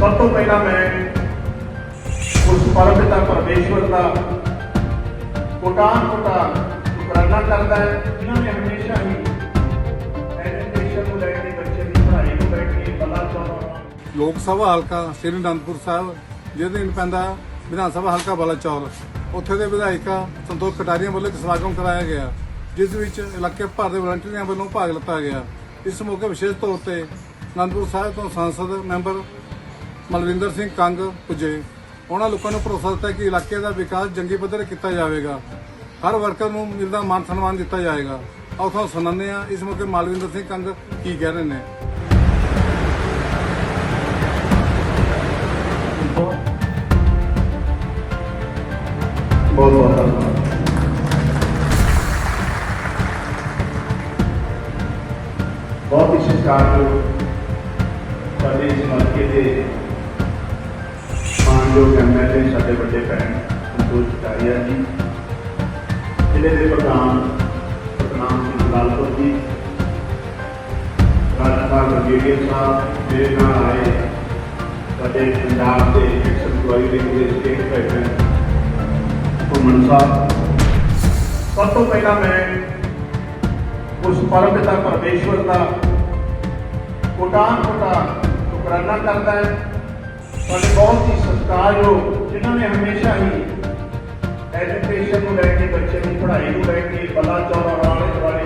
ਸਭ ਤੋਂ ਪਹਿਲਾਂ ਮੈਂ ਉਸ ਪਰਮਪਿਤਾ ਪਰਮੇਸ਼ਵਰ ਦਾ ਕੋਟਾਨ ਕੋਟਾਨ ਸ਼ੁਕਰਾਨਾ ਕਰਦਾ ਹੈ, ਜਿਨ੍ਹਾਂ ਨੇ ਹਮੇਸ਼ਾ ਹੀ ਐਜੂਕੇਸ਼ਨ ਨੂੰ ਲੈ ਕੇ ਬੱਚੇ ਦੀ ਪੜ੍ਹਾਈ ਨੂੰ ਲੈ ਕੇ ਬਲਾ ਚਾਉਣਾ ਲੋਕ ਸਭਾ ਹਲਕਾ ਸ੍ਰੀ ਅਨੰਦਪੁਰ ਸਾਹਿਬ, ਜਿਹਦੇ ਨੂੰ ਪੈਂਦਾ ਵਿਧਾਨ ਸਭਾ ਹਲਕਾ ਬਲਾਚੌਰ ਉੱਥੇ ਦੇ ਵਿਧਾਇਕਾ ਸੰਤੋਖ ਕਟਾਰੀਆਂ ਵੱਲੋਂ ਇੱਕ ਸਮਾਗਮ ਕਰਾਇਆ ਗਿਆ, ਜਿਸ ਵਿੱਚ ਇਲਾਕੇ ਭਰ ਦੇ ਵਲੰਟੀਅਰਾਂ ਵੱਲੋਂ ਭਾਗ ਲਿੱਤਾ ਗਿਆ। ਇਸ ਮੌਕੇ ਵਿਸ਼ੇਸ਼ ਤੌਰ ਤੇ ਅਨੰਦਪੁਰ ਸਾਹਿਬ ਤੋਂ ਸੰਸਦ ਮੈਂਬਰ ਮਲਵਿੰਦਰ ਸਿੰਘ ਕੰਗ ਪੁੱਜੇ। ਉਹਨਾਂ ਲੋਕਾਂ ਨੂੰ ਭਰੋਸਾ ਦਿੱਤਾ ਕਿ ਇਲਾਕੇ ਦਾ ਵਿਕਾਸ ਜੰਗੀ ਪੱਧਰ ਕੀਤਾ ਜਾਵੇਗਾ। ਹਰ ਵਰਕਰ ਨੂੰ ਮਿਲਦਾ ਮਾਨ ਸਨਮਾਨ ਦਿੱਤਾ ਜਾਏਗਾ। ਆਓ ਤੁਹਾਨੂੰ ਸੁਣਾਉਂਦੇ ਆ ਇਸ ਮੌਕੇ ਮਲਵਿੰਦਰ ਸਿੰਘ ਕੰਗ ਕੀ ਕਹਿ ਰਹੇ ਨੇ। ਬਹੁਤ ਬਹੁਤ ਧੰਨਵਾਦ। ਬਹੁਤ ਹੀ ਸਤਿਕਾਰਯੋਗ ਸਾਡੇ ਇਸ ਮੌਕੇ ਦੇ ਮਾਨਯੋਗ ਐਮਐਲਏ ਸਾਡੇ ਵੱਡੇ ਭੈਣ ਸੰਤੋਸ਼ ਕਟਾਰੀਆ ਜੀ ਜ਼ਿਲ੍ਹੇ ਦੇ ਪ੍ਰਧਾਨ ਸਤਨਾਮ ਸਿੰਘ ਲਾਲਪੁਰ ਜੀ ਰਾਜਪਾਲ ਬ੍ਰਿਗੇਡੀਅਰ ਸਾਹਿਬ ਮੇਰੇ ਨਾਲ ਆਏ ਸਾਡੇ ਪੰਜਾਬ ਦੇ ਐਕਸ ਇੰਪਲਾਈ ਦੇ ਸਟੇਟ ਪ੍ਰੈਜ਼ੀਡੈਂਟ ਘੁੰਮਣ ਸਾਹਿਬ ਸਭ ਤੋਂ ਪਹਿਲਾਂ ਮੈਂ ਉਸ ਪਰਮ ਪਿਤਾ ਪਰਮੇਸ਼ਵਰ ਦਾ ਕੋਟਾਨ ਕੋਟਾ ਸ਼ੁਕਰਾਨਾ ਕਰਦਾ ਹੈ ਸਾਡੇ ਬਹੁਤ ਹੀ ਸਤਿਕਾਰਯੋਗ, ਜਿਨ੍ਹਾਂ ਨੇ ਹਮੇਸ਼ਾ ਹੀ ਐਜੂਕੇਸ਼ਨ ਨੂੰ ਲੈ ਕੇ ਬੱਚੇ ਨੂੰ ਪੜ੍ਹਾਈ ਨੂੰ ਲੈ ਕੇ ਬਲਾ ਚੌੜਾ ਵਾਲੇ